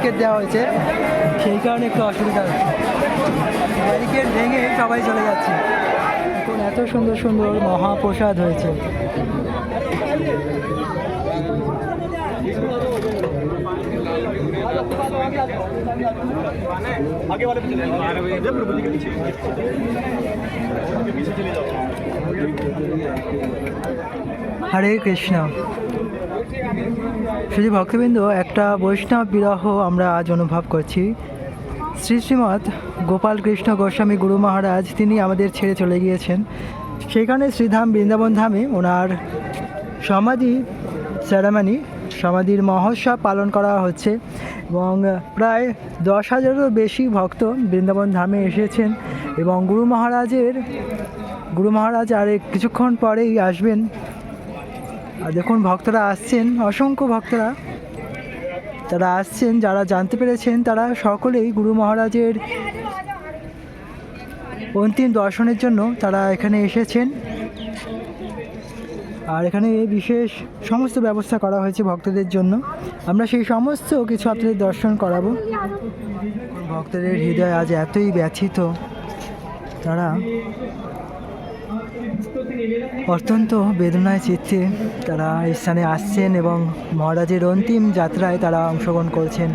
Barricade দেওয়া হয়েছে সেই কারণে একটু অসুবিধা হচ্ছে ব্যারিকেড ভেঙে সবাই চলে যাচ্ছে এখন এত সুন্দর সুন্দর মহাপ্রসাদ হয়েছে आगे वाले पीछे बारह बजे जब प्रभु जी के पीछे उनके पीछे चले जाओ হরে কৃষ্ণ শুধু ভক্তবৃন্দ, একটা বৈষ্ণব বিরহ আমরা আজ অনুভব করছি। শ্রী শ্রীমৎ গোপাল কৃষ্ণ গোস্বামী গুরু মহারাজ, তিনি আমাদের ছেড়ে চলে গিয়েছেন। সেখানে শ্রীধাম বৃন্দাবন ধামে ওনার সমাধি সেরামানি সমাধির মহোৎসব পালন করা হচ্ছে এবং প্রায় দশ হাজারেরও বেশি ভক্ত বৃন্দাবন ধামে এসেছেন এবং গুরু মহারাজের, গুরু মহারাজ আর কিছুক্ষণ পরেই আসবেন আর দেখুন ভক্তরা আসছেন, অসংখ্য ভক্তরা। তারা আসছেন, যারা জানতে পেরেছেন, তারা সকলেই গুরু মহারাজের অন্তিম দর্শনের জন্য তারা এখানে এসেছেন। আর এখানে বিশেষ সমস্ত ব্যবস্থা করা হয়েছে ভক্তদের জন্য। আমরা সেই সমস্ত কিছু আপনাদের দর্শন করাবো। ভক্তদের হৃদয় আজ এতই ব্যথিত। তারা অত্যন্ত বেদনায় চিত্তে। তারা স্থানে আসছেন এবং মহারাজের অন্তিম যাত্রায় তারা অংশগ্রহণ করছেন।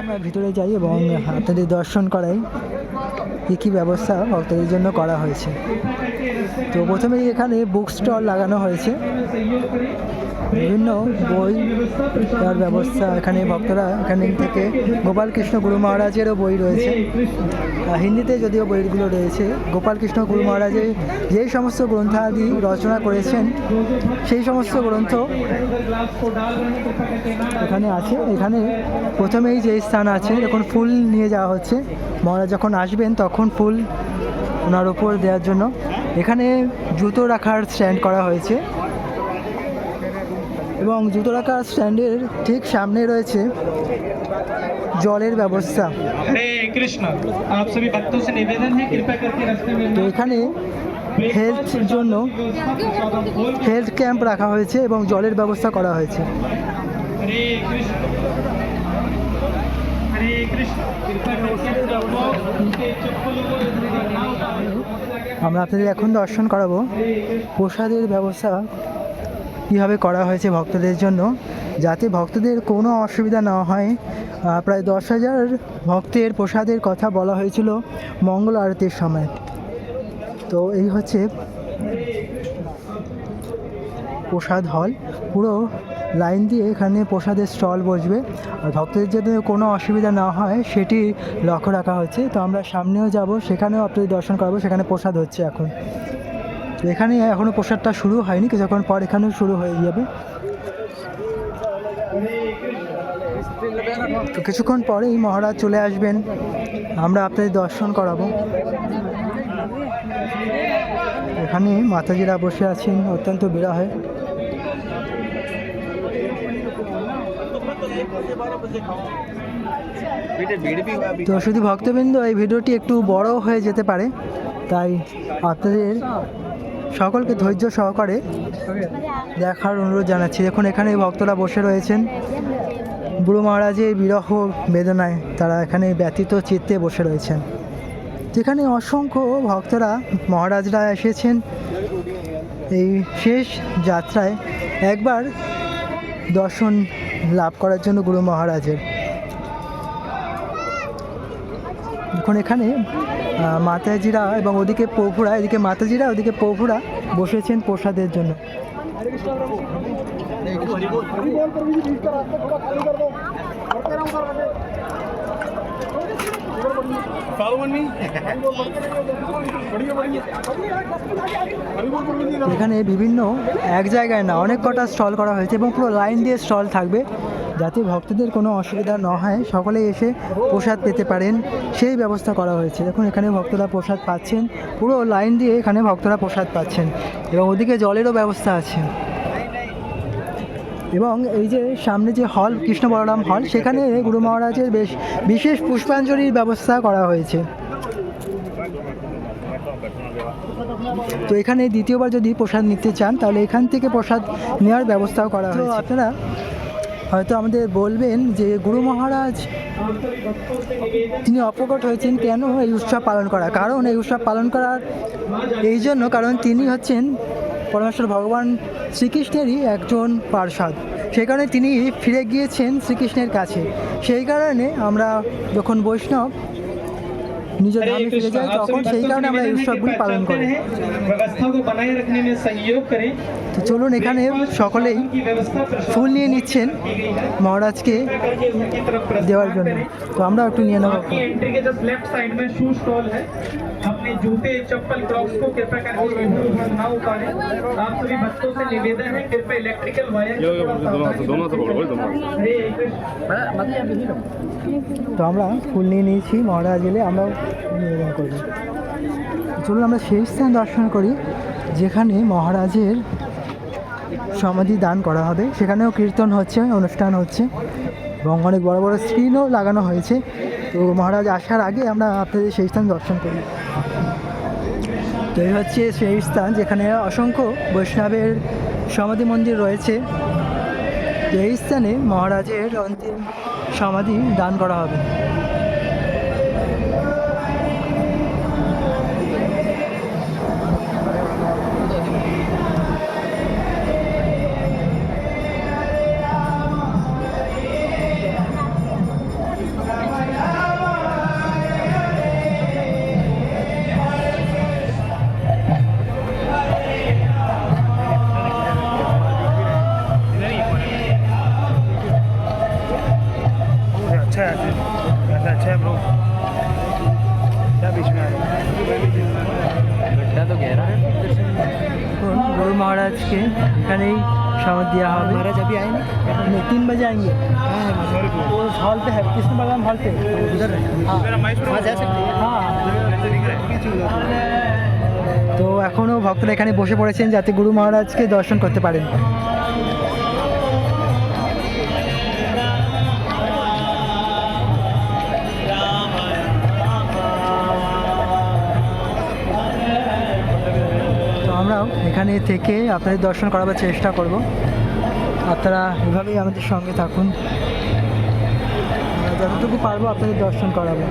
আমরা ভিতরে যাই এবং আপনাদের দর্শন করাই কী কী ব্যবস্থা ভক্তদের জন্য করা হয়েছে। তো প্রথমেই এখানে বুক স্টল লাগানো হয়েছে। বিভিন্ন বই দেওয়ার ব্যবস্থা এখানে ভক্তরা এখানে থেকে গোপাল কৃষ্ণ গুরু মহারাজেরও বই রয়েছে। হিন্দিতে যদিও বইগুলো রয়েছে গোপাল কৃষ্ণ গুরু মহারাজের যেই সমস্ত গ্রন্থাদি রচনা করেছেন, সেই সমস্ত গ্রন্থ এখানে আছে। এখানে প্রথমেই যে স্থান আছে, যখন ফুল নিয়ে যাওয়া হচ্ছে, মহারাজ যখন আসবেন তখন ফুল ওনার ওপর দেওয়ার জন্য। এখানে জুতো রাখার স্ট্যান্ড করা হয়েছে। এবং জুতো রাখার স্ট্যান্ডের ঠিক সামনে রয়েছে জলের ব্যবস্থা। তো এখানে হেলথ জন্য হেলথ ক্যাম্প রাখা হয়েছে এবং জলের ব্যবস্থা করা হয়েছে। আমরা আপনাদের এখন দর্শন করাবো। প্রসাদের ব্যবস্থা কীভাবে করা হয়েছে ভক্তদের জন্য, যাতে ভক্তদের কোনো অসুবিধা না হয়। প্রায় দশ হাজার ভক্তের প্রসাদের কথা বলা হয়েছিল মঙ্গল আরতির সময়। তো এই হচ্ছে প্রসাদ হল। পুরো লাইন দিয়ে এখানে প্রসাদের স্টল বসবে। আর ভক্তদের যাতে কোনো অসুবিধা না হয়, সেটি লক্ষ্য রাখা হচ্ছে। তো আমরা সামনেও যাব, সেখানেও আপনাদের দর্শন করাবো, সেখানে প্রসাদ হচ্ছে এখন। এখানে এখনও প্রসাদটা শুরু হয়নি, কিছুক্ষণ পর এখানেও শুরু হয়ে যাবে। তো কিছুক্ষণ পরেই মহারাজ চলে আসবেন, আমরা আপনাদের দর্শন করাবো। এখানে মাতাজিরা বসে আছেন, অত্যন্ত বিড়া হয় তো শুধু ভক্তবৃন্দ, এই ভিডিওটি একটু বড় হয়ে যেতে পারে, তাই আপনাদের সকলকে ধৈর্য সহকারে দেখার অনুরোধ জানাচ্ছি। দেখুন এখানে ভক্তরা বসে রয়েছেন। বুড়ো মহারাজের বিরহ বেদনায় তারা এখানে ব্যতীত চিত্তে বসে রয়েছেন। যেখানে অসংখ্য ভক্তরা, মহারাজরা এসেছেন এই শেষ যাত্রায় একবার দর্শন লাভ করার জন্য গুরু মহারাজের। এখন এখানে মাতাজিরা এবং ওদিকে প্রভুরা এদিকে মাতাজিরা, ওদিকে প্রভুরা বসেছেন প্রসাদের জন্য। এখানে বিভিন্ন, এক জায়গায় না, অনেক কটা স্টল করা হয়েছে এবং পুরো লাইন দিয়ে স্টল থাকবে। যাতে ভক্তদের কোনো অসুবিধা না হয় সকলে এসে প্রসাদ পেতে পারেন। সেই ব্যবস্থা করা হয়েছে। দেখুন, এখানে ভক্তরা প্রসাদ পাচ্ছেন। পুরো লাইন দিয়ে এখানে ভক্তরা প্রসাদ পাচ্ছেন। এবং ওদিকে জলেরও ব্যবস্থা আছে। এবং এই যে সামনে যে হল, কৃষ্ণ বলরাম হল, সেখানে গুরু মহারাজের বেশ বিশেষ পুষ্পাঞ্জলির ব্যবস্থা করা হয়েছে। তো এখানে দ্বিতীয়বার যদি প্রসাদ নিতে চান, তাহলে এখান থেকে প্রসাদ নেওয়ার ব্যবস্থাও করা হয়েছে। আপনারা হয়তো আমাদের বলবেন যে গুরু মহারাজ, তিনি অপকট হয়েছেন কেন এই উৎসব পালন করা কারণ? এই উৎসব পালন করার এই জন্য কারণ তিনি হচ্ছেন পরমেশ্বর ভগবান শ্রীকৃষ্ণেরই একজন পার্ষদ। সেই কারণে তিনি ফিরে গিয়েছেন শ্রীকৃষ্ণের কাছে। সেই কারণে আমরা যখন বৈষ্ণব নিজ ধামে ফিরে যায় তখন সেই কারণে আমরা এই উৎসবগুলি পালন করি। তো চলুন এখানে সকলেই ফুল নিয়ে নিচ্ছেন মহারাজকে দেওয়ার জন্য। তো আমরা একটু নিয়ে নেব। आपकी एंट्री के जस्ट लेफ्ट साइड में शू स्टॉल है अपने जूते चप्पल क्रॉक्स को कृपया करके इधर उधर ना उतारें आप सभी भक्तों से निवेदन है कृपया इलेक्ट्रिकल वायर यो, यो, दोनों हाथ- दोनों हाथ पकड़ो, दोनों हाथ। हरे कृष्ण তো আমরা ফুল নিয়ে নিয়েছি মহারাজ এলে আমরা নিবেদন করব চলুন আমরা সেই স্থান দর্শন করি যেখানে মহারাজের সমাধি দান করা হবে সেখানেও কীর্তন হচ্ছে অনুষ্ঠান হচ্ছে এবং অনেক বড় বড় স্ক্রিনও লাগানো হয়েছে তো মহারাজ আসার আগে আমরা আপনাদের সেই স্থান দর্শন করি তো এই হচ্ছে সেই স্থান যেখানে অসংখ্য বৈষ্ণবের সমাধি মন্দির রয়েছে। এই স্থানে মহারাজের অন্তিম সমাধি দান করা হবে। वो हॉल पे है कृष्ण बलराम हॉल पे उधर हाँ जा सकते हाँ তো এখনও ভক্তরা এখানে বসে পড়েছেন যাতে গুরু মহারাজকে দর্শন করতে পারেন তো আমরাও এখানে থেকে আপনাদের দর্শন করাবার চেষ্টা করব আপনারা এভাবেই আমাদের সঙ্গে থাকুন আমরা যতটুকু পারবো আপনাদের দর্শন করাবো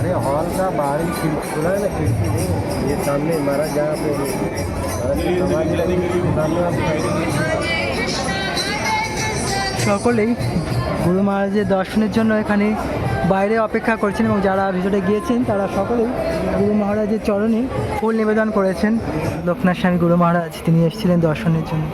अरे हॉल का बाहर ही खिड़की खुला है ना खिड़की नहीं ये सामने हमारा जहाँ पे महाराज की समाधि लगी सामने आप সকলেই গুরু মহারাজের দর্শনের জন্য এখানে বাইরে অপেক্ষা করছেন এবং যারা ভিতরে গিয়েছেন, তারা সকলেই গুরু মহারাজের চরণে ফুল নিবেদন করেছেন। লোকনাথ স্বামী গুরু মহারাজ, তিনি এসেছিলেন দর্শনের জন্য।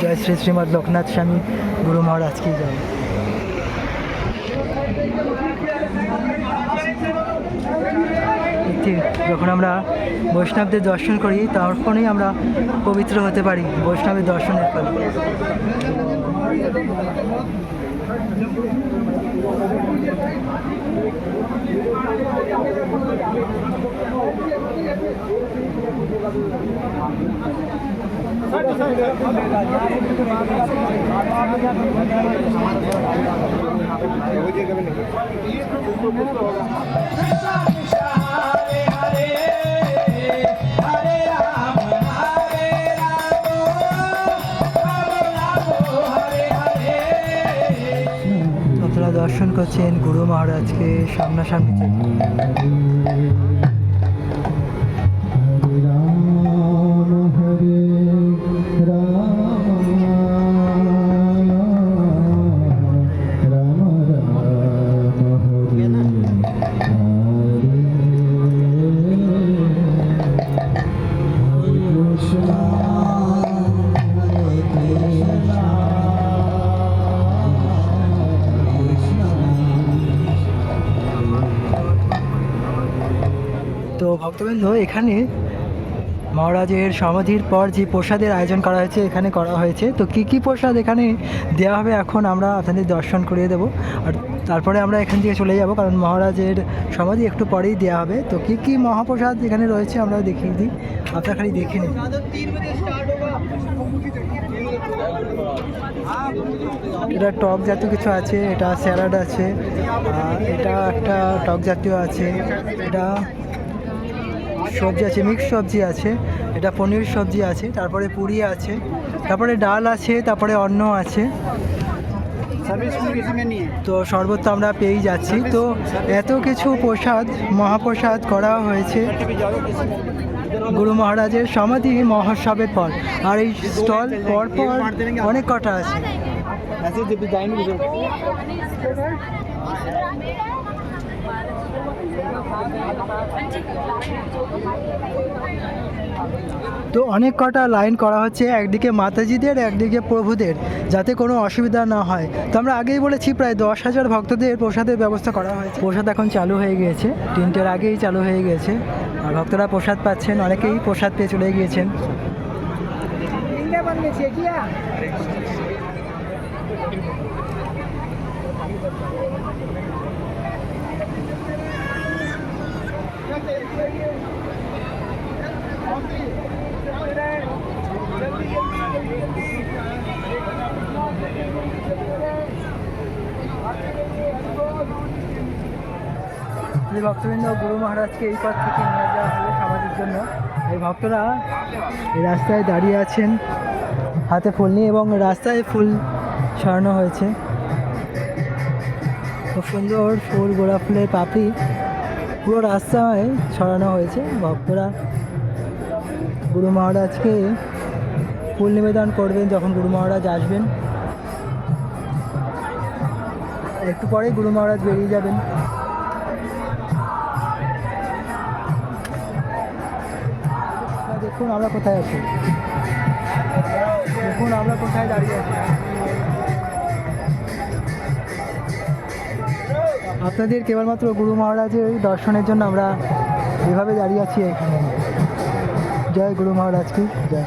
জয় শ্রী শ্রীমদ লোকনাথ স্বামী গুরু মহারাজ কি জয়। ঠিক যখন আমরা বৈষ্ণবদের দর্শন করি তখনই আমরা পবিত্র হতে পারি বৈষ্ণবের দর্শনের ফলে। আপনারা দর্শন করছেন গুরু মহারাজকে সামনাসামনি। ভক্তবৃন্দ এখানে মহারাজের সমাধির পর যে প্রসাদের আয়োজন করা হয়েছে, এখানে করা হয়েছে। তো কি কি প্রসাদ এখানে দেওয়া হবে এখন আমরা আপনাদের দর্শন করিয়ে দেবো। আর তারপরে আমরা এখান থেকে চলে যাব, কারণ মহারাজের সমাধি একটু পরেই দেওয়া হবে। তো কি কি মহাপ্রসাদ এখানে রয়েছে আমরা দেখিয়ে দিই। আপনারা খালি দেখে নিন। এটা টক জাতীয় কিছু আছে, এটা স্যালাড আছে এটা একটা টক জাতীয় আছে, এটা সবজি আছে মিক্স সবজি আছে, এটা পনির সবজি আছে, তারপরে পুরি আছে, তারপরে ডাল আছে, তারপরে অন্ন আছে। তো শরবত আমরা পেয়েই যাচ্ছি। তো এত কিছু প্রসাদ, মহাপ্রসাদ করা হয়েছে। গুরু মহারাজের সমাধি মহোৎসবের পর। আর এই স্টল পর পর অনেক কটা আছে। তো অনেক কটা লাইন করা হচ্ছে, একদিকে মাতাজিদের, একদিকে প্রভুদের, যাতে কোনো অসুবিধা না হয়। তো আমরা আগেই বলেছি, প্রায় দশ হাজার ভক্তদের প্রসাদের ব্যবস্থা করা হয়েছে। প্রসাদ এখন চালু হয়ে গিয়েছে, তিনটের আগেই চালু হয়ে গিয়েছে। আর ভক্তরা প্রসাদ পাচ্ছেন, অনেকেই প্রসাদ পেয়ে চলে গিয়েছেন। এই ভক্তবৃন্দ গুরু মহারাজকে এই পথ থেকে নিয়ে যাওয়া হলো সমাধির জন্য। এই ভক্তরা রাস্তায় দাঁড়িয়ে আছেন, হাতে ফুল নিয়ে এবং রাস্তায় ফুল সরানো হয়েছে। খুব সুন্দর ফুল গোড়া ফুলের পাপড়ি পুরো রাস্তায় ছড়ানো হয়েছে। ভক্তরা গুরু মহারাজকে ফুল নিবেদন করবেন যখন গুরু মহারাজ আসবেন। একটু পরেই গুরু মহারাজ বেরিয়ে যাবেন। দেখুন আমরা কোথায় আছি। দেখুন আমরা কোথায় দাঁড়িয়ে আছি। আপনাদের কেবলমাত্র গুরু মহারাজের দর্শনের জন্য আমরা এভাবে দাঁড়িয়ে আছি এখানে। জয় গুরু মহারাজ কি? জয়।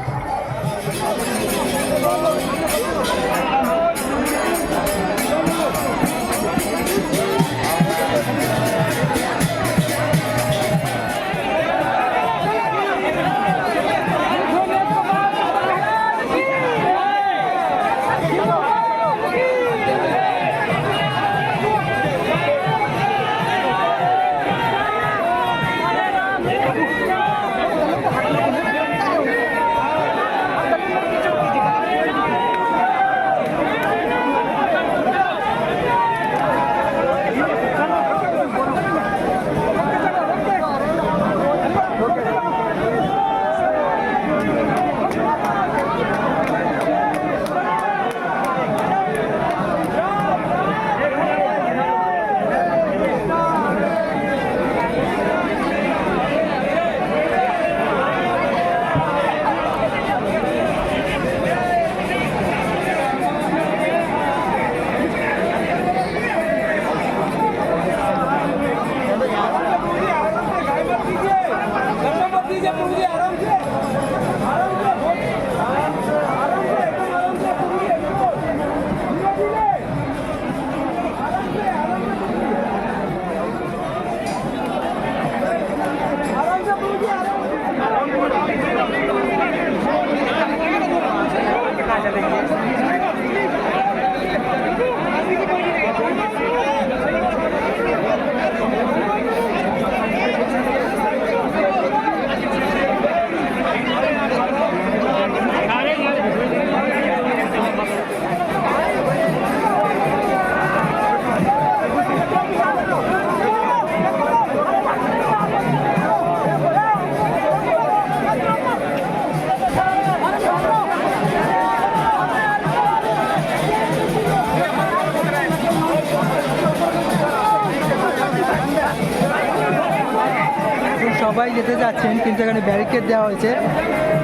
কিন্তু এখানে ব্যারিকেড দেওয়া হয়েছে,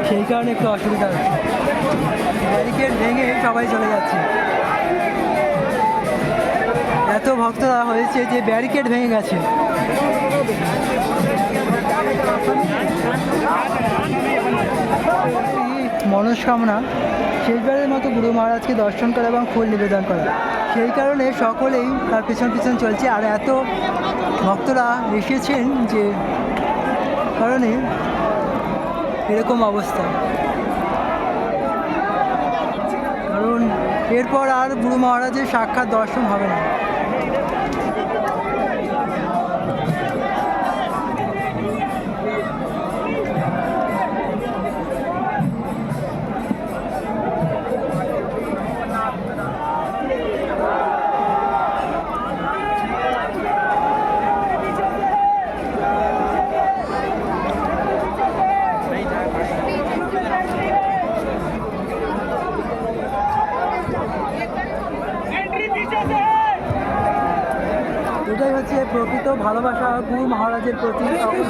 সেই কারণে একটু অসুবিধা হচ্ছে। ব্যারিকেড ভেঙে সবাই চলে যাচ্ছে। এত ভক্তরা হয়েছে যে ব্যারিকেড ভেঙে গেছে। মনস্কামনা, শেষবারের মতো গুরু মহারাজকে দর্শন করা এবং ফুল নিবেদন করা। সেই কারণে সকলেই তার পিছন পিছন চলছে। আর এত ভক্তরা এসেছেন যে কারণে এরকম অবস্থা। কারণ এরপর আর গুরু মহারাজের সাক্ষাৎ দর্শন হবে না। মহারাজের প্রতি যেভাবে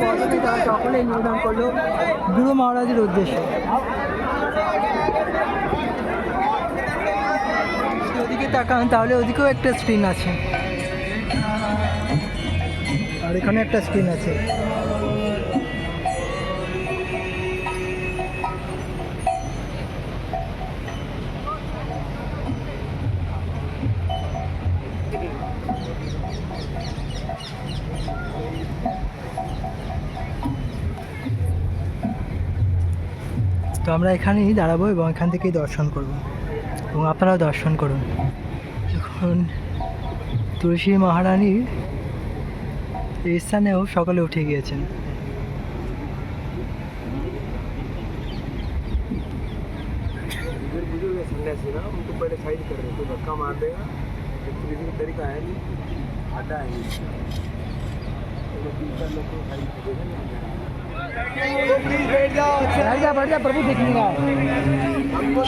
পূর্ণ তারা সকলে নিবেদন করল গুরু মহারাজের উদ্দেশ্যে। ওদিকে তাকান তাহলে ওদিকেও একটা স্ক্রিন আছে। আর এখানে একটা স্ক্রিন আছে। আমরা এখানেই দাঁড়াবো এবং এখান থেকেই দর্শন করব এবং আপনারাও দর্শন করুন এখন তুলসী মহারানীর এই স্থানেও সকালে উঠে গিয়েছেন इधर बुजुर्ग है सन्यासी ना उनको पहले साइड कर रहे तो धक्का मार देगा किसी का तरीका है नहीं हटा है नहीं बैठ जा बैठ जा प्रभु देखने का हमको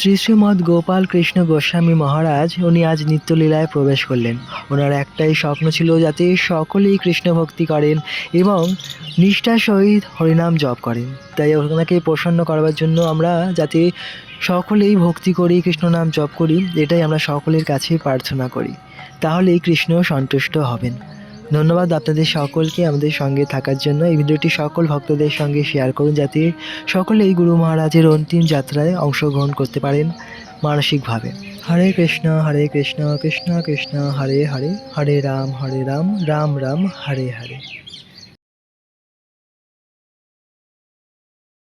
শ্রী শ্রীমৎ গোপাল কৃষ্ণ গোস্বামী মহারাজ, উনি আজ নিত্যলীলায় প্রবেশ করলেন। ওনার একটাই স্বপ্ন ছিল যাতে সকলেই কৃষ্ণ ভক্তি করেন এবং নিষ্ঠার সহিত হরিনাম জপ করেন। তাই ওনাকে প্রসন্ন করবার জন্য আমরা যাতে সকলেই ভক্তি করি, কৃষ্ণ নাম জপ করি, এটাই আমরা সকলের কাছে প্রার্থনা করি। তাহলেই কৃষ্ণ সন্তুষ্ট হবেন। ধন্যবাদ আপনাদের সকলকে আমাদের সঙ্গে থাকার জন্য। এই ভিডিওটি সকল ভক্তদের সঙ্গে শেয়ার করুন যাতে সকলে এই গুরু মহারাজের অন্তিম যাত্রায় অংশগ্রহণ করতে পারেন মানসিকভাবে। হরে কৃষ্ণ হরে কৃষ্ণ কৃষ্ণ কৃষ্ণ, হরে হরে হরে রাম হরে রাম রাম রাম, হরে হরে।